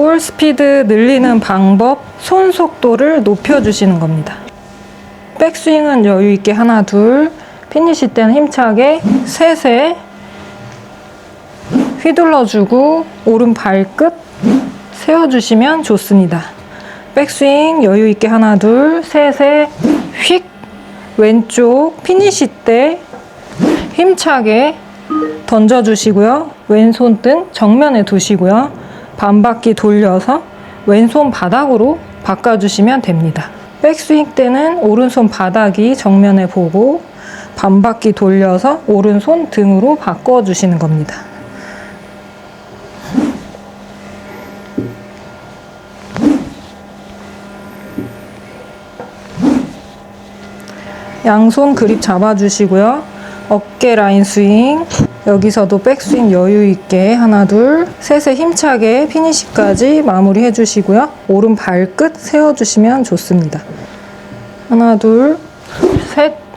볼 스피드 늘리는 방법, 손 속도를 높여주시는 겁니다. 백스윙은 여유 있게 하나, 둘, 피니시 때는 힘차게 셋에 휘둘러주고 오른 발끝 세워주시면 좋습니다. 백스윙 여유 있게 하나, 둘, 셋에 휙 왼쪽 피니시 때 힘차게 던져주시고요. 왼손 등 정면에 두시고요. 반 바퀴 돌려서 왼손 바닥으로 바꿔주시면 됩니다. 백스윙 때는 오른손 바닥이 정면에 보고 반 바퀴 돌려서 오른손 등으로 바꿔주시는 겁니다. 양손 그립 잡아주시고요. 어깨 라인 스윙. 여기서도 백스윙 여유 있게 하나 둘 셋에 힘차게 피니시까지 마무리 해주시고요. 오른 발끝 세워주시면 좋습니다. 하나 둘 셋.